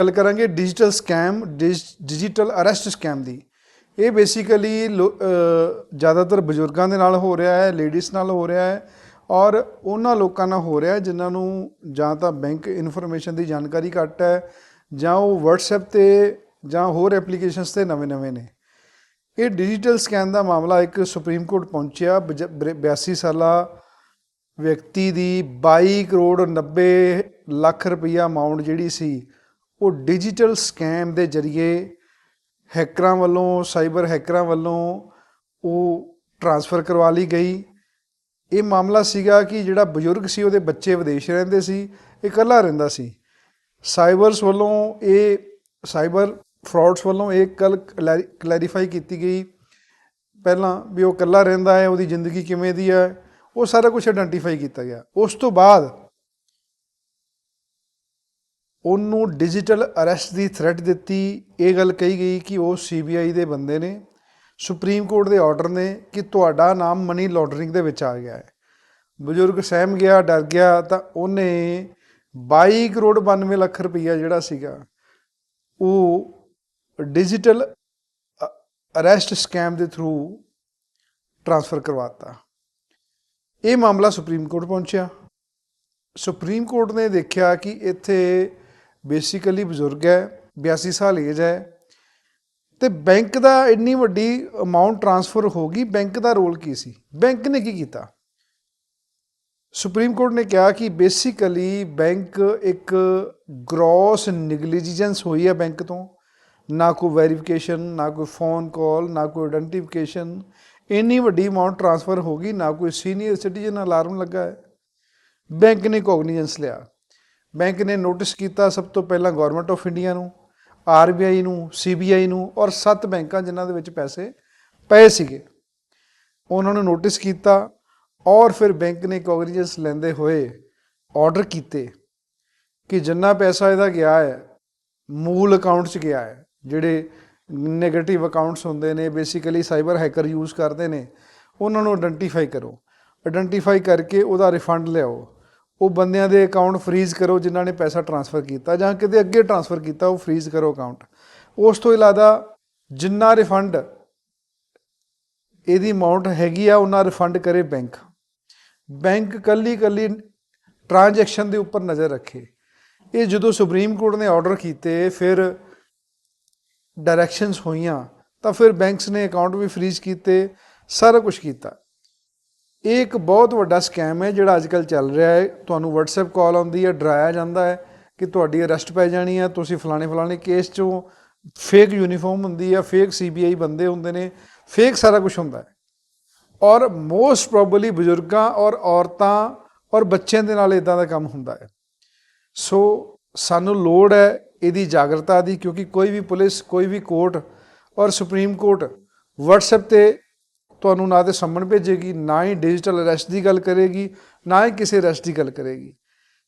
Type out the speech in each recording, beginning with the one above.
ਗੱਲ ਕਰਾਂਗੇ digital scam digital arrest scam ਦੀ। ਇਹ ਬੇਸਿਕਲੀ ਜ਼ਿਆਦਾਤਰ ਬਜ਼ੁਰਗਾਂ ਦੇ ਨਾਲ ਹੋ ਰਿਹਾ ਹੈ ਲੇਡੀਜ਼ ਨਾਲ ਹੋ ਰਿਹਾ ਹੈ ਔਰ ਉਹਨਾਂ ਲੋਕਾਂ ਨਾਲ ਹੋ ਰਿਹਾ ਜਿਨ੍ਹਾਂ ਨੂੰ ਜਾਂ ਤਾਂ ਬੈਂਕ ਇਨਫੋਰਮੇਸ਼ਨ ਦੀ ਜਾਣਕਾਰੀ ਘੱਟ ਹੈ ਜਾਂ ਉਹ WhatsApp ਤੇ ਜਾਂ ਹੋਰ ਐਪਲੀਕੇਸ਼ਨਸ ਤੇ ਨਵੇਂ-ਨਵੇਂ ਨੇ। ਇਹ ਡਿਜੀਟਲ ਸਕੈਮ ਦਾ ਮਾਮਲਾ ਇੱਕ ਸੁਪਰੀਮ ਕੋਰਟ ਪਹੁੰਚਿਆ, ਬਜ- ਬਰ- 82 ਸਾਲਾ ਵਿਅਕਤੀ ਦੀ 22 ਕਰੋੜ 90 ਲੱਖ ਰੁਪਈਆ ਅਮਾਉਂਟ ਜਿਹੜੀ ਸੀ ਉਹ ਡਿਜੀਟਲ ਸਕੈਮ ਦੇ ਜ਼ਰੀਏ ਹੈਕਰਾਂ ਵੱਲੋਂ, ਸਾਈਬਰ ਹੈਕਰਾਂ ਵੱਲੋਂ ਉਹ ਟ੍ਰਾਂਸਫਰ ਕਰਵਾ ਲਈ ਗਈ। ਇਹ ਮਾਮਲਾ ਸੀਗਾ ਕਿ ਜਿਹੜਾ ਬਜ਼ੁਰਗ ਸੀ, ਉਹਦੇ ਬੱਚੇ ਵਿਦੇਸ਼ ਰਹਿੰਦੇ ਸੀ, ਇਹ ਇਕੱਲਾ ਰਹਿੰਦਾ ਸੀ। ਸਾਈਬਰਸ ਵੱਲੋਂ ਇਹ, ਸਾਈਬਰ ਫਰਾਡਸ ਵੱਲੋਂ ਇਹ ਗੱਲ ਕਲੈਰੀਫਾਈ ਕੀਤੀ ਗਈ। ਪਹਿਲਾਂ ਵੀ ਉਹ ਇਕੱਲਾ ਰਹਿੰਦਾ ਹੈ, ਉਹਦੀ ਜ਼ਿੰਦਗੀ ਕਿਵੇਂ ਦੀ ਹੈ, ਉਹ ਸਾਰਾ ਕੁਝ ਆਇਡੈਂਟੀਫਾਈ ਕੀਤਾ ਗਿਆ। ਉਸ ਤੋਂ ਬਾਅਦ ਉਹਨੂੰ ਡਿਜੀਟਲ ਅਰੈਸਟ ਦੀ ਥ੍ਰੈਟ ਦਿੱਤੀ। ਇਹ ਗੱਲ ਕਹੀ ਗਈ ਕਿ ਉਹ ਸੀਬੀਆਈ ਦੇ ਬੰਦੇ ਨੇ ਸੁਪਰੀਮ ਕੋਰਟ ਦੇ ਆਰਡਰ ਨੇ ਕਿ ਤੁਹਾਡਾ ਨਾਮ ਮਨੀ ਲਾਂਡਰਿੰਗ ਦੇ ਵਿੱਚ ਆ ਗਿਆ ਹੈ। ਬਜ਼ੁਰਗ ਸਹਿਮ ਗਿਆ, ਡਰ ਗਿਆ, ਤਾਂ ਉਹਨੇ 22 ਕਰੋੜ 92 ਲੱਖ ਰੁਪਈਆ ਜਿਹੜਾ ਸੀਗਾ, ਉਹ ਡਿਜੀਟਲ ਅਰੈਸਟ ਸਕੈਮ ਦੇ ਥਰੂ ਟ੍ਰਾਂਸਫਰ ਕਰਵਾਤਾ ਇਹ ਮਾਮਲਾ ਸੁਪਰੀਮ ਕੋਰਟ ਪਹੁੰਚਿਆ। ਸੁਪਰੀਮ ਕੋਰਟ ਨੇ ਦੇਖਿਆ ਕਿ ਇੱਥੇ ਬੇਸਿਕਲੀ ਬਜ਼ੁਰਗ ਹੈ 82 ਸਾਲ ਏਜ ਹੈ ਤੇ ਬੈਂਕ ਦਾ ਇੰਨੀ ਵੱਡੀ ਅਮਾਉਂਟ ਟ੍ਰਾਂਸਫਰ ਹੋ ਗਈ, ਬੈਂਕ ਦਾ ਰੋਲ ਕੀ ਸੀ? ਬੈਂਕ ਨੇ ਕੀ ਕੀਤਾ? ਸੁਪਰੀਮ ਕੋਰਟ ਨੇ ਕਿਹਾ ਕਿ ਬੇਸਿਕਲੀ ਬੈਂਕ ਇੱਕ ਗ੍ਰੋਸ ਨੈਗਲੀਜੈਂਸ ਹੋਈ ਹੈ ਬੈਂਕ ਤੋਂ। ਨਾ ਕੋਈ ਵੈਰੀਫਿਕੇਸ਼ਨ, ਨਾ ਕੋਈ ਫੋਨ ਕਾਲ ਨਾ ਕੋਈ ਆਇਡੈਂਟੀਫਿਕੇਸ਼ਨ ਇੰਨੀ ਵੱਡੀ ਅਮਾਉਂਟ ਟ੍ਰਾਂਸਫਰ ਹੋ ਗਈ, ਨਾ ਕੋਈ ਸੀਨੀਅਰ ਸਿਟੀਜ਼ਨ ਅਲਾਰਮ ਲੱਗਾ ਹੈ। ਬੈਂਕ ਨੇ ਕੋਗਨੀਜੈਂਸ ਲਿਆ। ਬੈਂਕ ਨੇ ਨੋਟਿਸ ਕੀਤਾ ਸਭ ਤੋਂ ਪਹਿਲਾਂ ਗਵਰਨਮੈਂਟ ਆਫ ਇੰਡੀਆ ਨੂੰ ਆਰਬੀਆਈ ਨੂੰ ਸੀਬੀਆਈ ਨੂੰ ਔਰ ਸੱਤ ਬੈਂਕਾਂ ਜਿਨ੍ਹਾਂ ਦੇ ਵਿੱਚ ਪੈਸੇ ਪਏ ਸੀਗੇ। ਉਹਨਾਂ ਨੂੰ ਨੋਟਿਸ ਕੀਤਾ ਔਰ ਫਿਰ ਬੈਂਕ ਨੇ ਕੋਗਨੀਜੈਂਸ ਲੈਂਦੇ ਹੋਏ ਆਰਡਰ ਕੀਤੇ ਕਿ ਜਿੰਨਾ ਪੈਸਾ ਇਹਦਾ ਗਿਆ ਹੈ, ਮੂਲ ਅਕਾਊਂਟ 'ਚ ਗਿਆ ਹੈ, ਜਿਹੜੇ 네ਗੇਟਿਵ ਅਕਾਊਂਟਸ ਹੁੰਦੇ ਨੇ ਬੇਸਿਕਲੀ ਸਾਈਬਰ ਹੈਕਰ ਯੂਜ਼ ਕਰਦੇ ਨੇ, ਉਹਨਾਂ ਨੂੰ ਆਇਡੈਂਟੀਫਾਈ ਕਰੋ। ਆਇਡੈਂਟੀਫਾਈ ਕਰਕੇ ਉਹਦਾ ਰਿਫੰਡ ਲਿਆਓ। ਉਹ ਬੰਦਿਆਂ ਦੇ ਅਕਾਊਂਟ ਫ੍ਰੀਜ਼ ਕਰੋ ਜਿਨ੍ਹਾਂ ਨੇ ਪੈਸਾ ਟ੍ਰਾਂਸਫਰ ਕੀਤਾ ਜਾਂ ਕਿਤੇ ਅੱਗੇ ਟ੍ਰਾਂਸਫਰ ਕੀਤਾ, ਉਹ ਫ੍ਰੀਜ਼ ਕਰੋ ਅਕਾਊਂਟ ਉਸ ਤੋਂ ਇਲਾਵਾ ਜਿੰਨਾ ਰਿਫੰਡ ਇਹਦੀ ਅਮਾਉਂਟ ਹੈਗੀ ਆ, ਉਹਨਾਂ ਰਿਫੰਡ ਕਰੇ ਬੈਂਕ ਬੈਂਕ ਕੱਲੀ ਕੱਲੀ ਟ੍ਰਾਂਜੈਕਸ਼ਨ ਦੇ ਉੱਪਰ ਨਜ਼ਰ ਰੱਖੇ। ਇਹ ਜਦੋਂ ਸੁਪਰੀਮ ਕੋਰਟ ਨੇ ਆਰਡਰ ਕੀਤੇ, ਫਿਰ ਡਾਇਰੈਕਸ਼ਨਸ ਹੋਈਆਂ, ਤਾਂ ਫਿਰ ਬੈਂਕਸ ਨੇ ਅਕਾਊਂਟ ਵੀ ਫ੍ਰੀਜ਼ ਕੀਤੇ, ਸਾਰਾ ਕੁਝ ਕੀਤਾ। ਇਹ ਇੱਕ ਬਹੁਤ ਵੱਡਾ ਸਕੈਮ ਹੈ ਜਿਹੜਾ ਅੱਜਕੱਲ ਚੱਲ ਰਿਹਾ ਹੈ। ਤੁਹਾਨੂੰ WhatsApp ਕਾਲ ਆਉਂਦੀ ਹੈ, ਡਰਾਇਆ ਜਾਂਦਾ ਹੈ ਕਿ ਤੁਹਾਡੀ ਅਰੈਸਟ ਪੈ ਜਾਣੀ ਹੈ, ਤੁਸੀਂ ਫਲਾਣੇ ਫਲਾਣੇ ਕੇਸ 'ਚੋਂ ਫੇਕ ਯੂਨੀਫਾਰਮ ਹੁੰਦੀ ਹੈ ਫੇਕ ਸੀਬੀਆਈ ਬੰਦੇ ਹੁੰਦੇ ਨੇ ਫੇਕ ਸਾਰਾ ਕੁਝ ਹੁੰਦਾ ਹੈ। ਔਰ ਮੋਸਟ ਪ੍ਰੋਬਬਲੀ ਬਜ਼ੁਰਗਾਂ ਔਰ ਔਰਤਾਂ ਔਰ ਬੱਚਿਆਂ ਦੇ ਨਾਲ ਇਦਾਂ ਦਾ ਕੰਮ ਹੁੰਦਾ ਹੈ। ਸੋ ਸਾਨੂੰ ਲੋੜ ਹੈ ਇਹਦੀ ਜਾਗਰਤਾ ਦੀ, ਕਿਉਂਕਿ ਕੋਈ ਵੀ ਪੁਲਿਸ, ਕੋਈ ਵੀ ਕੋਰਟ ਔਰ ਸੁਪਰੀਮ ਕੋਰਟ WhatsApp ਤੇ ਤੁਹਾਨੂੰ ਨਾ ਤੇ ਸੰਮਣ ਭੇਜੇਗੀ, ਨਾ ਹੀ ਡਿਜੀਟਲ ਅਰੈਸਟ ਦੀ ਗੱਲ ਕਰੇਗੀ, ਨਾ ਹੀ ਕਿਸੇ ਅਰੈਸਟ ਦੀ ਗੱਲ ਕਰੇਗੀ।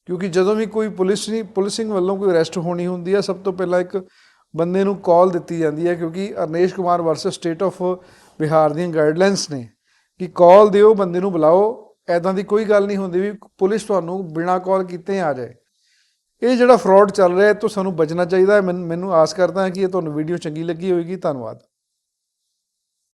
ਕਿਉਂਕਿ ਜਦੋਂ ਵੀ ਕੋਈ ਪੁਲਿਸ ਨਹੀਂ, ਪੁਲਿਸਿੰਗ ਵੱਲੋਂ ਕੋਈ ਅਰੈਸਟ ਹੋਣੀ ਹੁੰਦੀ ਹੈ ਸਭ ਤੋਂ ਪਹਿਲਾਂ ਇੱਕ ਬੰਦੇ ਨੂੰ ਕਾਲ ਦਿੱਤੀ ਜਾਂਦੀ ਹੈ ਕਿਉਂਕਿ Arnesh Kumar versus state of Bihar ਦੀਆਂ ਗਾਈਡਲਾਈਨਸ ਨੇ ਕਿ ਕਾਲ ਦਿਓ, ਬੰਦੇ ਨੂੰ ਬੁਲਾਓ ਐਦਾਂ ਦੀ ਕੋਈ ਗੱਲ ਨਹੀਂ ਹੁੰਦੀ ਵੀ ਪੁਲਿਸ ਤੁਹਾਨੂੰ ਬਿਨਾਂ ਕਾਲ ਕੀਤੇ ਆ ਜਾਏ। ਇਹ ਜਿਹੜਾ ਫਰਾਡ ਚੱਲ ਰਿਹਾ ਹੈ ਇਹ ਤੋਂ ਸਾਨੂੰ ਬਚਣਾ ਚਾਹੀਦਾ ਹੈ। ਮੈਨ- ਮੈਨੂੰ ਆਸ ਕਰਦਾ ਹਾਂ ਕਿ ਇਹ ਤੁਹਾਨੂੰ ਵੀਡੀਓ ਚੰਗੀ ਲੱਗੀ ਹੋਵੇਗੀ। ਧੰਨਵਾਦ।